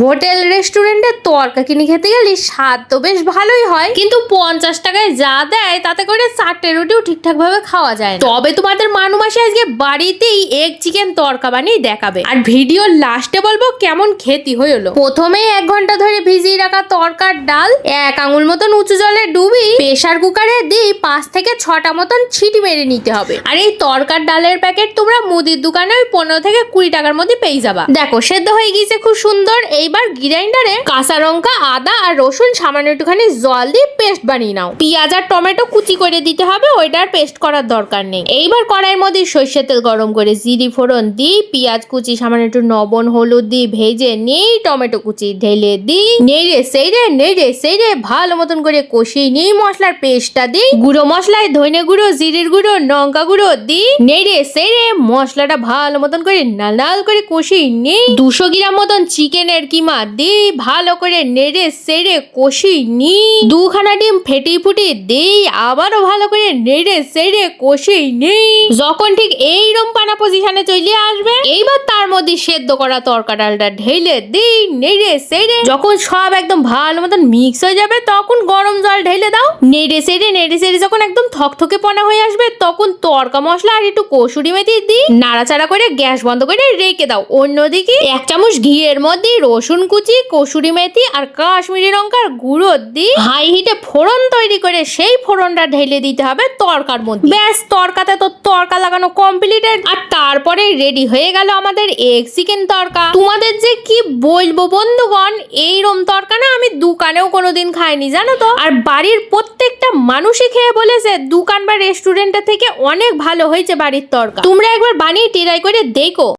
Hotel, রেস্টুরেন্টে তরকা কিনে খেতে গেলে স্বাদ তো বেশ ভালোই হয়। কিন্তু পঞ্চাশ টাকায় যা দেয়, তাতে করে চারটে রুটিও ঠিকঠাক ভাবে খাওয়া যায়। তবে তোমাদের মানু মাসে আজকে বাড়িতেই এগ চিকেন তরকা বানিয়ে দেখাবে। আর ভিডিও লাস্টে বলব কেমন খেতি হলো প্রথমে এক ঘণ্টা ধরে ভিজিয়ে রাখা তরকার ডাল, এক আঙুল মতন উঁচু জলে ডুবি প্রেসার কুকারে দিয়ে পাঁচ থেকে ছটা মতন ছিটি মেরে নিতে হবে। আর এই তরকার ডালের প্যাকেট তোমরা মুদির দোকানে ওই পনেরো থেকে কুড়ি টাকার মধ্যে পেয়ে যাবা। দেখো, সেদ্ধ হয়ে গিয়েছে খুব সুন্দর। এইবার গ্রাইন্ডারে কাঁচা লঙ্কা, আদা আর রসুন সামান্য একটুখানি জল দিয়ে পেস্ট বানিয়ে নাও। পেঁয়াজ আর টমেটো কুচি করে দিতে হবে ওইটার পেস্ট করার দরকার নেই। এইবার কড়াইয়ের মধ্যে সর্ষের তেল গরম করে জিরি ফোড়ন দিই পেঁয়াজ কুচি, সামান্য একটু নবন হলুদ দিই ভেজে নিই টমেটো কুচি ঢেলে দিই। নেড়ে সেইরে নেড়ে সেইরে ভালো মতন করে কষিয়ে নিই মশলার পেস্টটা দিই। গুঁড়ো মশলায় ধনে গুঁড়ো, জিরির গুঁড়ো, লঙ্কা গুঁড়ো দিই। নেড়ে সেইরে মশলাটা ভালো মতন করে লাল লাল করে কষিয়ে নিই। দুশো গ্রাম মতন চিকেনের কিমা দিই ভালো করে নেড়ে সেড়ে কষি নিই দুখানা ডিম ফেটি ফুটি দিই, আবারও ভালো করে নেড়ে সেড়ে কষিয়ে নিই যখন ঠিক এইরকম পানা পজিশনে চলে আসবে, এইবার তার মধ্যে সেদ্ধ করা তরকা ডালটা ঢেলে দিই, নেড়ে সেড়ে। যখন সব একদম ভালো মতন মিক্স হয়ে যাবে, তখন গরম জল ঢেলে দাও। নেড়ে সেড়ে নেড়ে সেড়ে যখন একদম থকথকে পনা হয়ে আসবে, তখন তরকা মশলা আর একটু কসুরি মেথি দিই। নাড়াচাড়া করে গ্যাস বন্ধ করে রেখে দাও। অন্যদিকে এক চামচ ঘিয়ের মধ্যে রসুন কুচি কসুরি মেথি আর কাশ্মীরি লঙ্কার গুঁড়ো দিই হাই হিটে ফোড়ন তৈরি করে সেই ফোড়নটা ঢেলে দিতে হবে তরকার মধ্যে। ব্যাস, তরকাতে তো তরকা লাগানো কমপ্লিটেড আর তারপরে রেডি হয়ে গেল আমাদের এগ চিকেন তরকা। তোমাদের যে কি বলব বন্ধুগণ, এইরম তরকা না আমি দোকানেও কোনোদিন খাইনি, জানো তো? আর বাড়ির প্রত্যেকটা মানুষই খেয়ে বলেছে, দোকান বা রেস্টুরেন্টের থেকে অনেক ভালো হয়েছে বাড়ির তরকা। তোমরা একবার বানিয়ে ট্রাই করে দেখো।